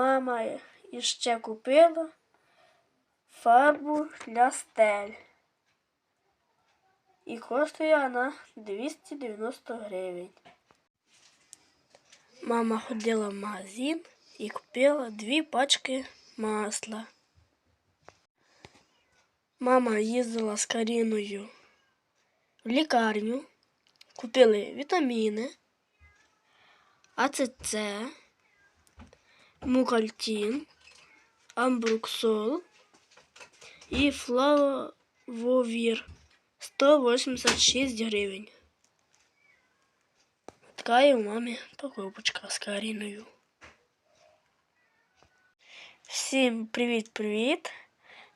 Мама іще купила фарбу для стель. І коштує вона 290 гривень. Мама ходила в магазин і купила дві пачки масла. Мама їздила з Каріною в лікарню, купили вітаміни, АЦЦ, мукальтін, амбруксол і флавовір 186 гривень. Така є у мамі покупочка з Каріною. Всім привіт-привіт!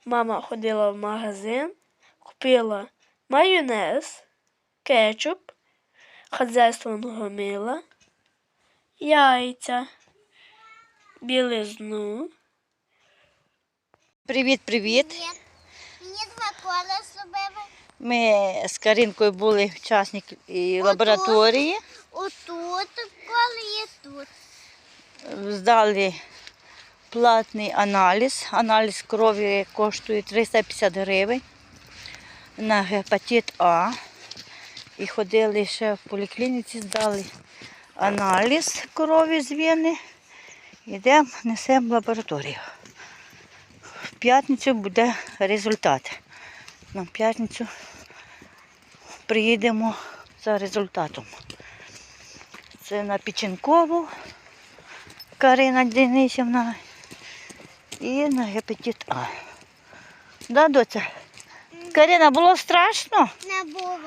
Мама ходила в магазин, купила майонез, кетчуп, хазяйственного мила, яйця, білизну. Привіт, привіт. Привіт. Мені два кола зробили. Ми з Карінкою були учасники і лабораторії, Отут коли є тут. здали платний аналіз. Аналіз крові коштує 350 гривень на гепатит А. І ходили ще в поліклініці, здали аналіз крові з вени. Йдемо, несемо в лабораторію. В п'ятницю буде результат. На п'ятницю приїдемо за результатом. Це на Печенкову Карина Денисівна і на гепатит А. Да, доця? Карина, було страшно? Не було.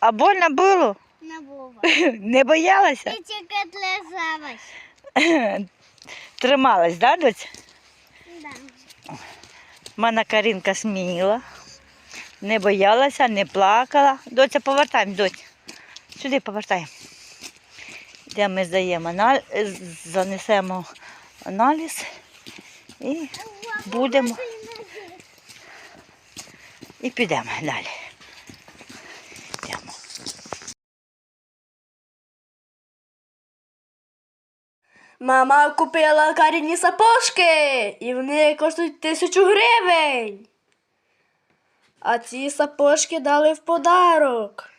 А больно було? Не було. Не боялася? Ти тільки длизалась. Трималась, да, доця? Да. Мене Карінка сміла, не боялася, не плакала. Доця, повертаємо, доця. Сюди повертаємо. Де ми здаємо аналіз, занесемо аналіз і будемо і підемо далі. Мама купила Каріні сапожки, і вони коштують тисячу гривень. А ці сапожки дали в подарок.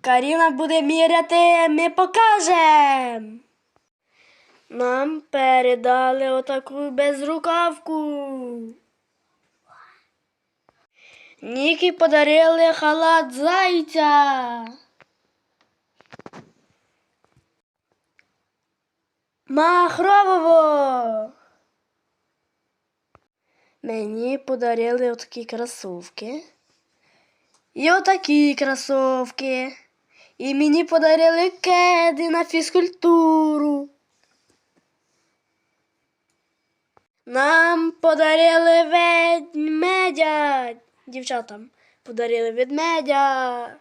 Каріна буде міряти, ми покажемо. Нам передали отаку безрукавку. Нікі подарили халат зайця. Махрового. Мені подарили отакі кросовки. І отакі кросовки. І мені подарили кеди на фізкультуру. Нам подарили ведмедя. Дівчатам подарили ведмедя.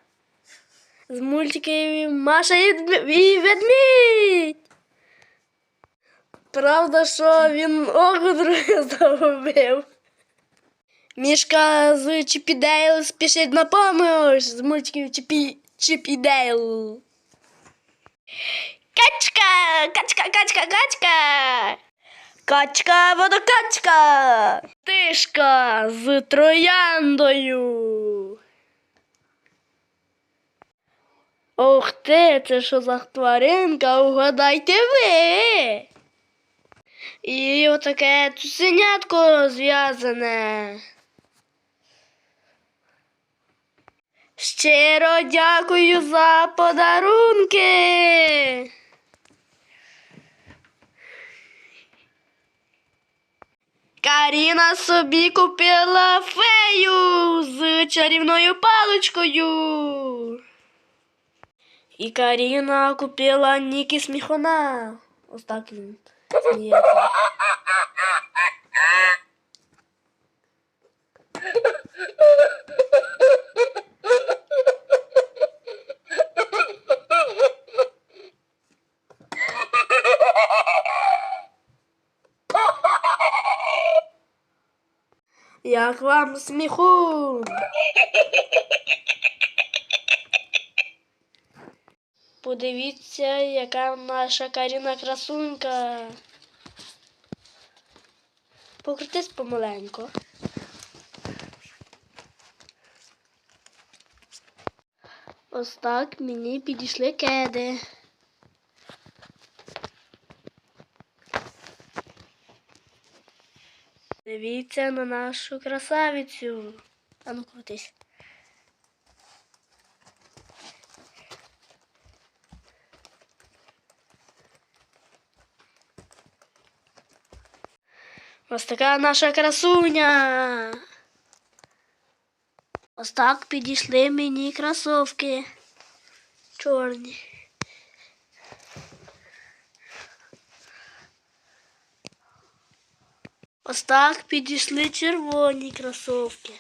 З мультиків Маша і Дм- і ведмідь. Правда, що він око друге загубив. Мішка з Чіпі Дейл спішить на помощь з мультиків Чіпі, Чіпі Дейл. Качка! Качка, качка, качка! Качка, водокачка! Тишка з трояндою. Ух ти, це що за тваринка? Угадайте ви. І отаке цуценятко зв'язане. Щиро дякую за подарунки. Каріна собі купила фею з чарівною паличкою. І Каріна купила Нікі Сміхона. Ось так він сміється. Як вам сміхун? Подивіться, яка наша Каріна красунька. Покрутись помаленько. Ось так мені підійшли кеди. Дивіться на нашу красавицю. А ну крутись. Ось така наша красуня. Ось так підійшли мені кросовки. Чорні. Ось так підійшли червоні кросовки.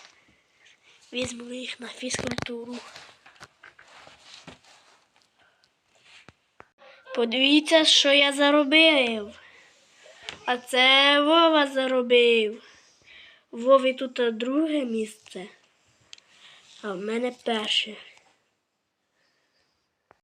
Візьму їх на фізкультуру. Подивіться, що я заробив. А це Вова заробив. Вові тут друге місце, а в мене перше.